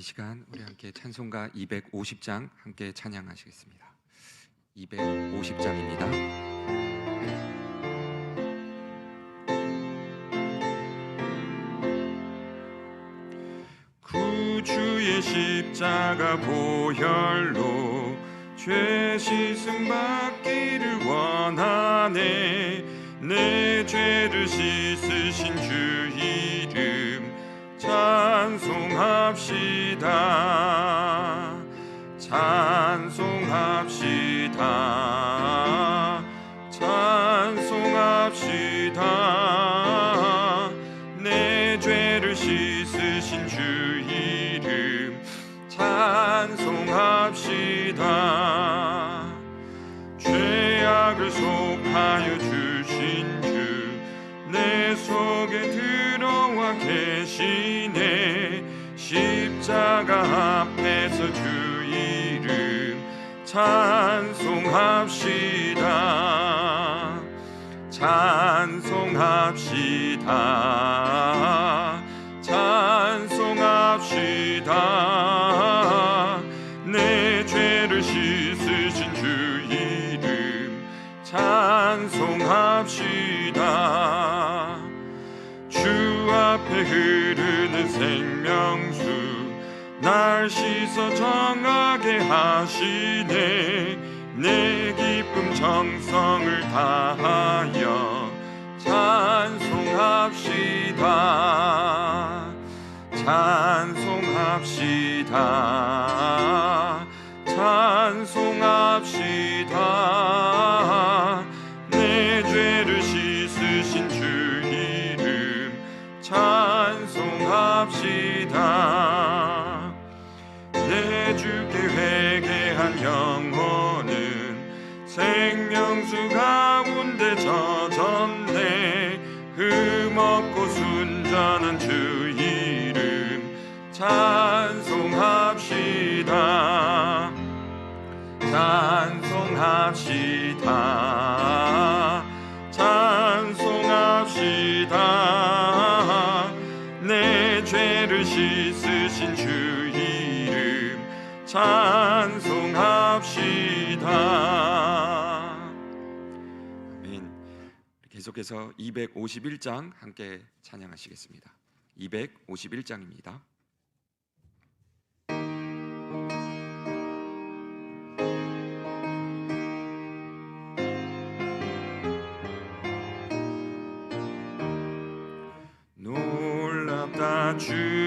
이 시간 우리 함께 찬송가 250장 함께 찬양하시겠습니다. 250장입니다. 구주의 십자가 보혈로 죄 씻음 받기를 원하네 내 죄를 씻으신 주 이름 찬송합시다 찬송 합시다 십자가 앞에서 주 이름 찬송합시다. 찬송합시다. 찬송합시다 씻어 정하게 하시네. 내 기쁨 정성을 다하여 찬송합시다. 찬송합시다. 찬송합시다. 내 죄를 씻으신 주 이름 찬송합시다 흠없고 순전한 주 이름 찬송합시다. 찬송합시다. 찬송합시다. 내 죄를 씻으신 주 이름 찬송 계속해서 251장 함께 찬양하시겠습니다. 251장입니다. 놀랍다 주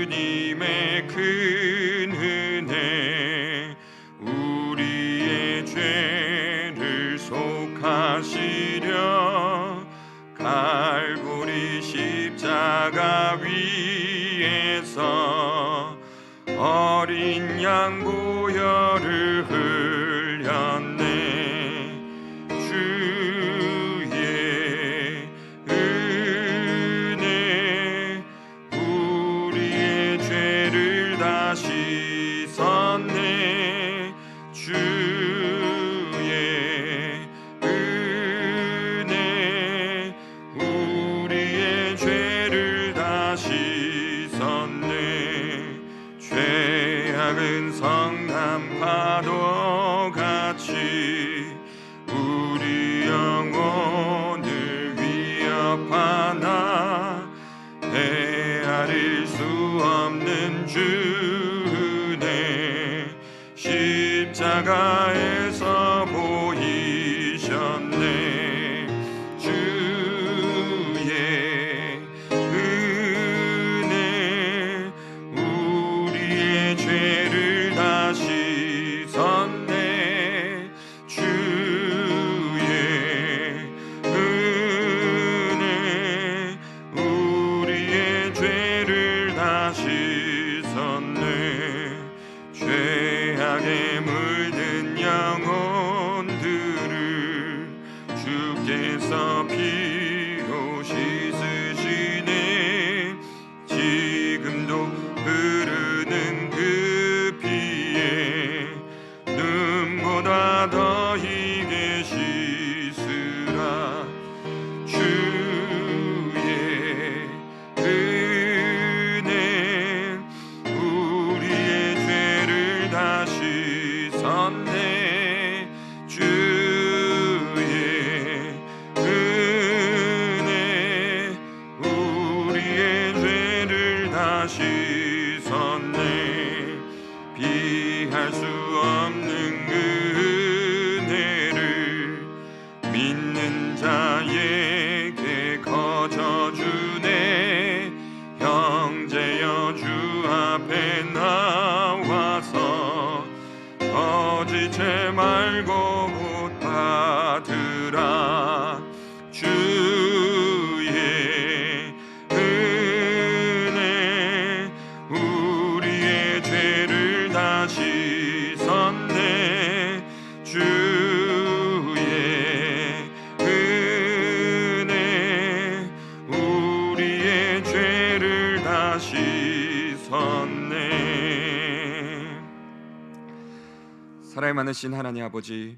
많으신 하나님 아버지,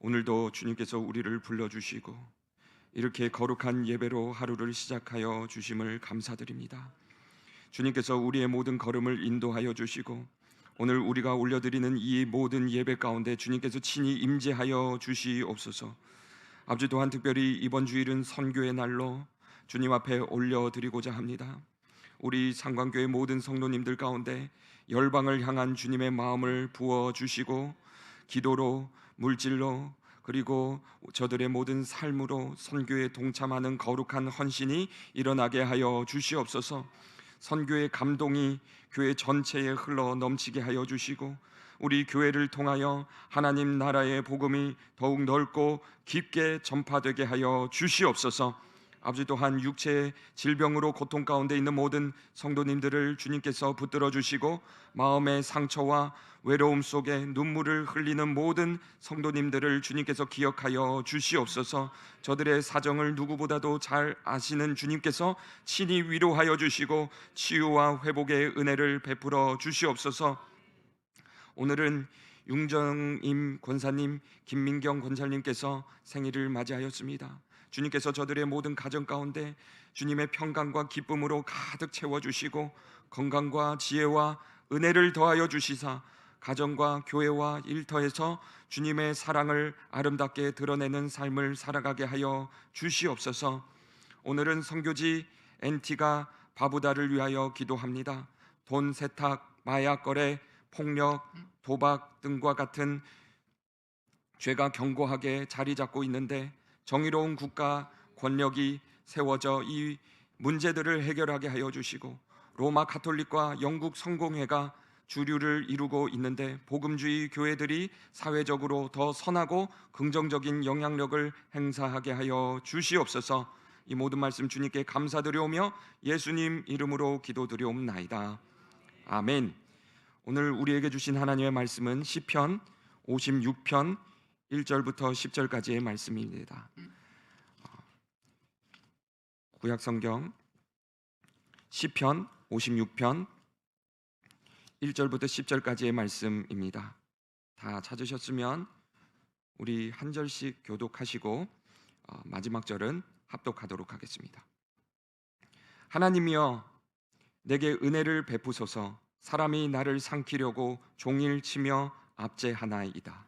오늘도 주님께서 우리를 불러주시고 이렇게 거룩한 예배로 하루를 시작하여 주심을 감사드립니다. 주님께서 우리의 모든 걸음을 인도하여 주시고 오늘 우리가 올려드리는 이 모든 예배 가운데 주님께서 친히 임재하여 주시옵소서. 아버지 또한 특별히 이번 주일은 선교의 날로 주님 앞에 올려드리고자 합니다. 우리 상관교회 모든 성도님들 가운데 열방을 향한 주님의 마음을 부어 주시고 기도로 물질로 그리고 저들의 모든 삶으로 선교에 동참하는 거룩한 헌신이 일어나게 하여 주시옵소서. 선교의 감동이 교회 전체에 흘러 넘치게 하여 주시고 우리 교회를 통하여 하나님 나라의 복음이 더욱 넓고 깊게 전파되게 하여 주시옵소서. 아버지 또한 육체의 질병으로 고통 가운데 있는 모든 성도님들을 주님께서 붙들어 주시고 마음의 상처와 외로움 속에 눈물을 흘리는 모든 성도님들을 주님께서 기억하여 주시옵소서. 저들의 사정을 누구보다도 잘 아시는 주님께서 친히 위로하여 주시고 치유와 회복의 은혜를 베풀어 주시옵소서. 오늘은 융정임 권사님, 김민경 권사님께서 생일을 맞이하였습니다. 주님께서 저들의 모든 가정 가운데 주님의 평강과 기쁨으로 가득 채워 주시고 건강과 지혜와 은혜를 더하여 주시사 가정과 교회와 일터에서 주님의 사랑을 아름답게 드러내는 삶을 살아가게 하여 주시옵소서. 오늘은 성교지 엔티가 바부다를 위하여 기도합니다. 돈 세탁, 마약 거래, 폭력, 도박 등과 같은 죄가 견고하게 자리 잡고 있는데 정의로운 국가 권력이 세워져 이 문제들을 해결하게 하여 주시고 로마 가톨릭과 영국 성공회가 주류를 이루고 있는데 복음주의 교회들이 사회적으로 더 선하고 긍정적인 영향력을 행사하게 하여 주시옵소서. 이 모든 말씀 주님께 감사드려오며 예수님 이름으로 기도드려옵나이다. 아멘. 오늘 우리에게 주신 하나님의 말씀은 시편 56편 1절부터 10절까지의 말씀입니다. 구약 성경 시편 56편 1절부터 10절까지의 말씀입니다. 다 찾으셨으면 우리 한 절씩 교독하시고 어, 마지막 절은 합독하도록 하겠습니다. 하나님이여 내게 은혜를 베푸소서 사람이 나를 삼키려고 종일 치며 압제하나이다.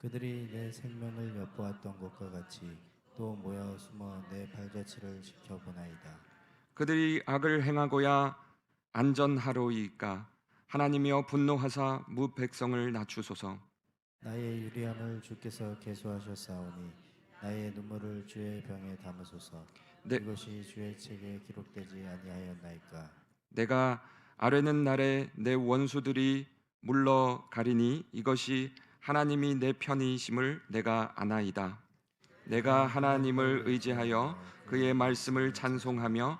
그들이 내 생명을 엿보았던 것과 같이 또 모여 숨어 내 발자취를 지켜보나이다. 그들이 악을 행하고야 안전하로이까? 하나님이여 분노하사 무 백성을 낮추소서. 나의 유리함을 주께서 계수하셨사오니 나의 눈물을 주의 병에 담으소서. 네. 이것이 주의 책에 기록되지 아니하였나이까? 내가 아뢰는 날에 내 원수들이 물러 가리니 이것이 하나님이 내 편이심을 내가 아나이다 내가 하나님을 의지하여 그의 말씀을 찬송하며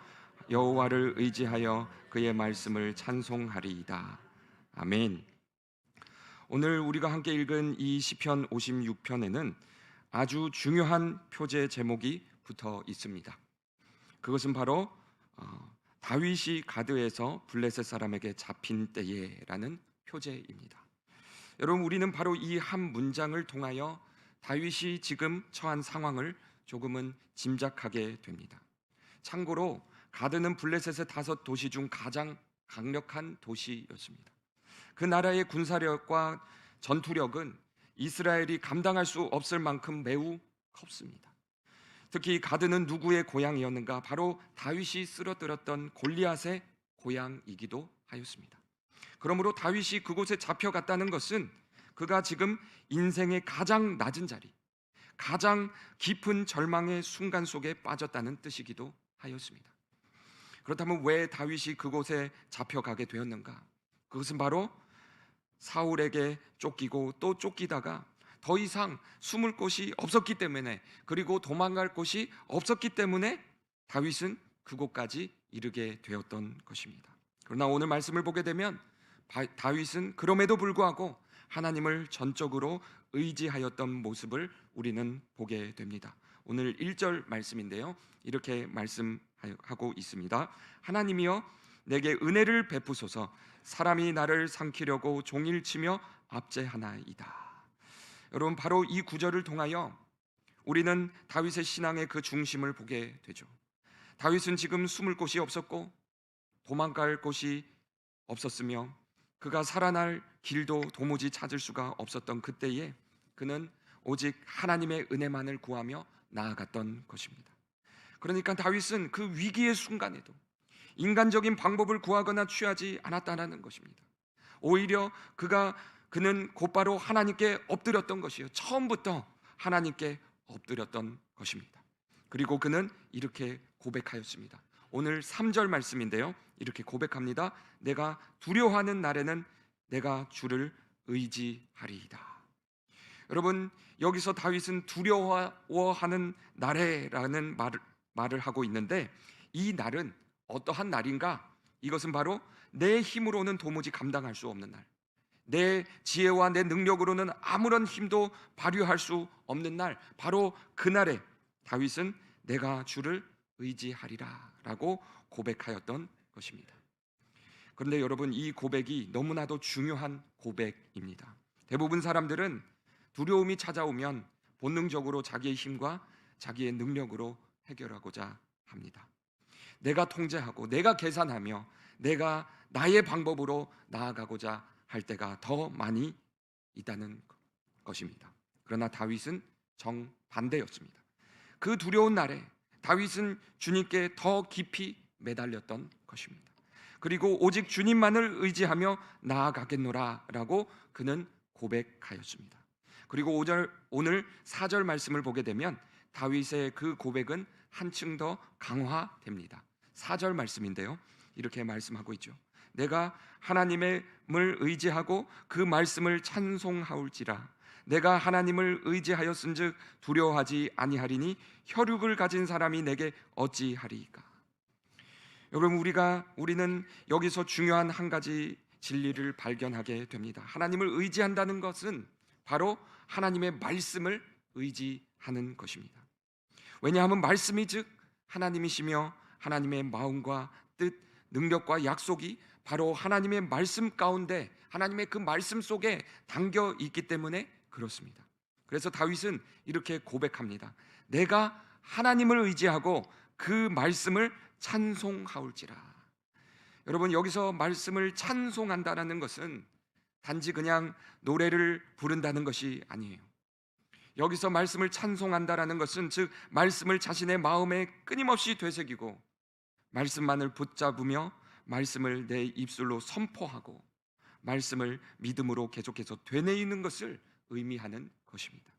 여호와를 의지하여 그의 말씀을 찬송하리이다 아멘 오늘 우리가 함께 읽은 이 시편 56편에는 아주 중요한 표제 제목이 붙어 있습니다. 그것은 바로 어, 다윗이 가드에서 블레셋 사람에게 잡힌 때에라는 표제입니다. 여러분 우리는 바로 이 한 문장을 통하여 다윗이 지금 처한 상황을 조금은 짐작하게 됩니다. 참고로 가드는 블레셋의 다섯 도시 중 가장 강력한 도시였습니다. 그 나라의 군사력과 전투력은 이스라엘이 감당할 수 없을 만큼 매우 컸습니다. 특히 가드는 누구의 고향이었는가? 바로 다윗이 쓰러뜨렸던 골리앗의 고향이기도 하였습니다. 그러므로 다윗이 그곳에 잡혀갔다는 것은 그가 지금 인생의 가장 낮은 자리, 가장 깊은 절망의 순간 속에 빠졌다는 뜻이기도 하였습니다. 그렇다면 왜 다윗이 그곳에 잡혀가게 되었는가? 그것은 바로 사울에게 쫓기고 또 쫓기다가 더 이상 숨을 곳이 없었기 때문에 그리고 도망갈 곳이 없었기 때문에 다윗은 그곳까지 이르게 되었던 것입니다. 그러나 오늘 말씀을 보게 되면 바- 다윗은 그럼에도 불구하고 하나님을 전적으로 의지하였던 모습을 우리는 보게 됩니다. 오늘 1절 말씀인데요. 이렇게 말씀하고 있습니다. 하나님이여 내게 은혜를 베푸소서 사람이 나를 삼키려고 종일 치며 압제하나이다. 여러분 바로 이 구절을 통하여 우리는 다윗의 신앙의 그 중심을 보게 되죠. 다윗은 지금 숨을 곳이 없었고 도망갈 곳이 없었으며 그가 살아날 길도 도무지 찾을 수가 없었던 그때에 그는 오직 하나님의 은혜만을 구하며 나아갔던 것입니다. 그러니까 다윗은 그 위기의 순간에도 인간적인 방법을 구하거나 취하지 않았다는 것입니다. 오히려 그가 그는 곧바로 하나님께 엎드렸던 것이요. 처음부터 하나님께 엎드렸던 것입니다. 그리고 그는 이렇게 고백하였습니다. 오늘 3절 말씀인데요. 이렇게 고백합니다. 내가 두려워하는 날에는 내가 주를 의지하리이다. 여러분 여기서 다윗은 두려워하는 날에라는 말을, 말을 하고 있는데 이 날은 어떠한 날인가? 이것은 바로 내 힘으로는 도무지 감당할 수 없는 날. 내 지혜와 내 능력으로는 아무런 힘도 발휘할 수 없는 날. 바로 그날에 다윗은 내가 주를 의지하리라라고 고백하였던 것입니다. 그런데 여러분 이 고백이 너무나도 중요한 고백입니다. 대부분 사람들은 두려움이 찾아오면 본능적으로 자기의 힘과 자기의 능력으로 해결하고자 합니다. 내가 통제하고 내가 계산하며 내가 나의 방법으로 나아가고자 할 때가 더 많이 있다는 것입니다. 그러나 다윗은 정반대였습니다. 그 두려운 날에 다윗은 주님께 더 깊이 매달렸던 것입니다. 그리고 오직 주님만을 의지하며 나아가겠노라라고 그는 고백하였습니다. 그리고 5절 오늘 4절 말씀을 보게 되면 다윗의 그 고백은 한층 더 강화됩니다. 4절 말씀인데요. 이렇게 말씀하고 있죠. 내가 하나님을 의지하고 그 말씀을 찬송하올지라 내가 하나님을 의지하였은즉 두려워하지 아니하리니 혈육을 가진 사람이 내게 어찌하리이까 여러분 우리가 우리는 여기서 중요한 한 가지 진리를 발견하게 됩니다. 하나님을 의지한다는 것은 바로 하나님의 말씀을 의지하는 것입니다. 왜냐하면 말씀이 즉 하나님이시며 하나님의 마음과 뜻, 능력과 약속이 바로 하나님의 말씀 가운데 하나님의 그 말씀 속에 담겨 있기 때문에 그렇습니다. 그래서 다윗은 이렇게 고백합니다. 내가 하나님을 의지하고 그 말씀을 찬송하올지라. 여러분 여기서 말씀을 찬송한다라는 것은 단지 그냥 노래를 부른다는 것이 아니에요. 여기서 말씀을 찬송한다라는 것은 즉 말씀을 자신의 마음에 끊임없이 되새기고 말씀만을 붙잡으며 말씀을 내 입술로 선포하고 말씀을 믿음으로 계속해서 되뇌이는 것을 의미하는 것입니다.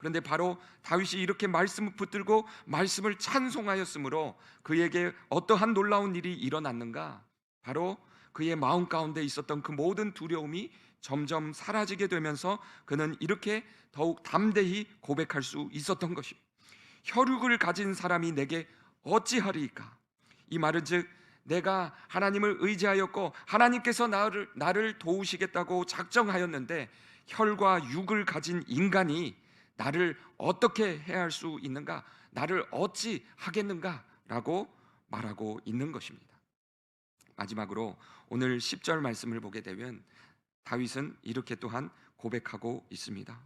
그런데 바로 다윗이 이렇게 말씀을 붙들고 말씀을 찬송하였으므로 그에게 어떠한 놀라운 일이 일어났는가? 바로 그의 마음 가운데 있었던 그 모든 두려움이 점점 사라지게 되면서 그는 이렇게 더욱 담대히 고백할 수 있었던 것입니다. 혈육을 가진 사람이 내게 어찌하리이까? 이 말은 즉 내가 하나님을 의지하였고 하나님께서 나를 나를 도우시겠다고 작정하였는데 혈과 육을 가진 인간이 나를 어떻게 해야 할 수 있는가? 나를 어찌 하겠는가라고 말하고 있는 것입니다. 마지막으로 오늘 10절 말씀을 보게 되면 다윗은 이렇게 또한 고백하고 있습니다.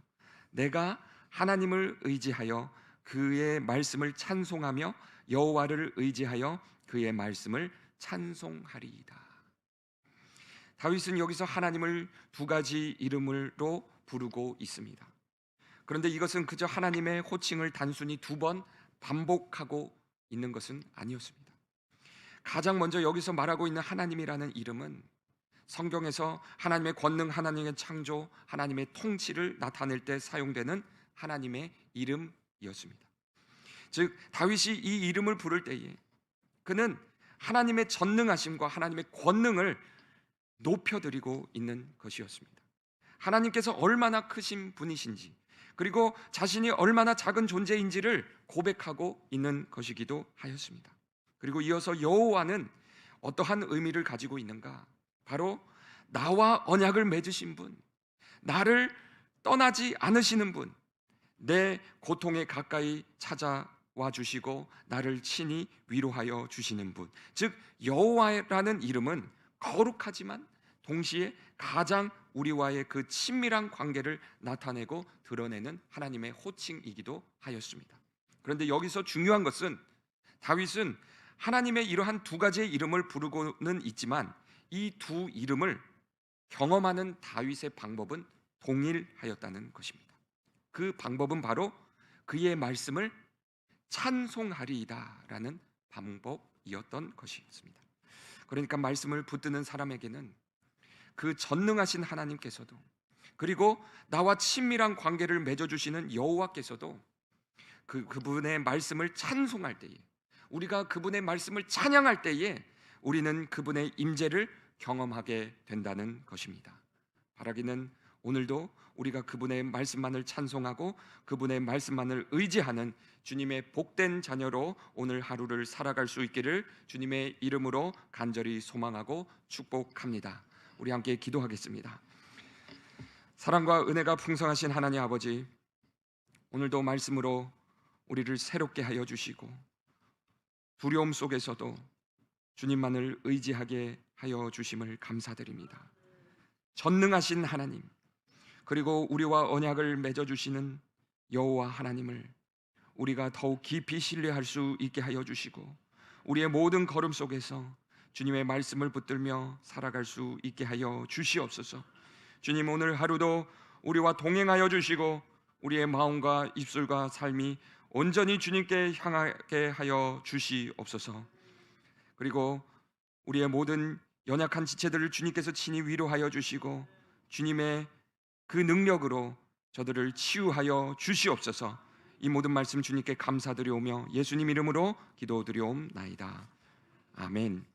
내가 하나님을 의지하여 그의 말씀을 찬송하며 여호와를 의지하여 그의 말씀을 찬송하리이다. 다윗은 여기서 하나님을 두 가지 이름으로 부르고 있습니다. 그런데 이것은 그저 하나님의 호칭을 단순히 두 번 반복하고 있는 것은 아니었습니다. 가장 먼저 여기서 말하고 있는 하나님이라는 이름은 성경에서 하나님의 권능, 하나님의 창조, 하나님의 통치를 나타낼 때 사용되는 하나님의 이름이었습니다. 즉 다윗이 이 이름을 부를 때에 그는 하나님의 전능하심과 하나님의 권능을 높여드리고 있는 것이었습니다. 하나님께서 얼마나 크신 분이신지, 그리고 자신이 얼마나 작은 존재인지를 고백하고 있는 것이기도 하였습니다. 그리고 이어서 여호와는 어떠한 의미를 가지고 있는가? 바로 나와 언약을 맺으신 분, 나를 떠나지 않으시는 분, 내 고통에 가까이 찾아와 주시고 나를 친히 위로하여 주시는 분. 즉 여호와라는 이름은 거룩하지만 동시에 가장 우리와의 그 친밀한 관계를 나타내고 드러내는 하나님의 호칭이기도 하였습니다. 그런데 여기서 중요한 것은 다윗은 하나님의 이러한 두 가지의 이름을 부르고는 있지만 이 두 이름을 경험하는 다윗의 방법은 동일하였다는 것입니다. 그 방법은 바로 그의 말씀을 찬송하리이다라는 방법이었던 것이었습니다. 그러니까 말씀을 붙드는 사람에게는 그 전능하신 하나님께서도 그리고 나와 친밀한 관계를 맺어 주시는 여호와께서도 그 그분의 말씀을 찬송할 때에 우리가 그분의 말씀을 찬양할 때에 우리는 그분의 임재를 경험하게 된다는 것입니다. 바라기는 오늘도 우리가 그분의 말씀만을 찬송하고 그분의 말씀만을 의지하는 주님의 복된 자녀로 오늘 하루를 살아갈 수 있기를 주님의 이름으로 간절히 소망하고 축복합니다. 우리 함께 기도하겠습니다. 사랑과 은혜가 풍성하신 하나님 아버지, 오늘도 말씀으로 우리를 새롭게 하여 주시고 두려움 속에서도 주님만을 의지하게 하여 주심을 감사드립니다. 전능하신 하나님, 그리고 우리와 언약을 맺어 주시는 여호와 하나님을 우리가 더욱 깊이 신뢰할 수 있게 하여 주시고 우리의 모든 걸음 속에서 주님의 말씀을 붙들며 살아갈 수 있게 하여 주시옵소서. 주님 오늘 하루도 우리와 동행하여 주시고 우리의 마음과 입술과 삶이 온전히 주님께 향하게 하여 주시옵소서. 그리고 우리의 모든 연약한 지체들을 주님께서 친히 위로하여 주시고 주님의 그 능력으로 저들을 치유하여 주시옵소서. 이 모든 말씀 주님께 감사드리오며 예수님 이름으로 기도드리옵나이다. 아멘.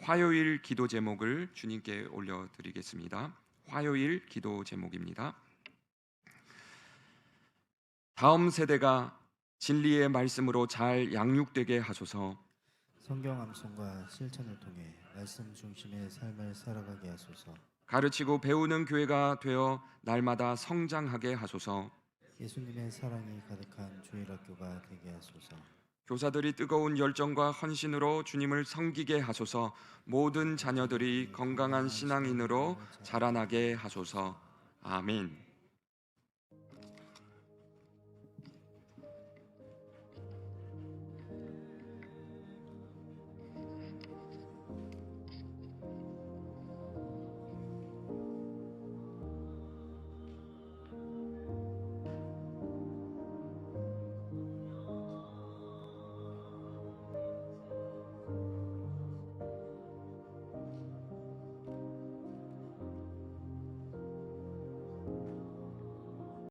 화요일 기도 제목을 주님께 올려드리겠습니다 화요일 기도 제목입니다 다음 세대가 진리의 말씀으로 잘 양육되게 하소서 성경 암송과 실천을 통해 말씀 중심의 삶을 살아가게 하소서. 가르치고 배우는 교회가 되어 날마다 성장하게 하소서. 예수님의 사랑이 가득한 주일학교가 되게 하소서. 교사들이 뜨거운 열정과 헌신으로 주님을 섬기게 하소서. 모든 자녀들이 건강한 신앙인으로 자라나게 하소서. 아멘.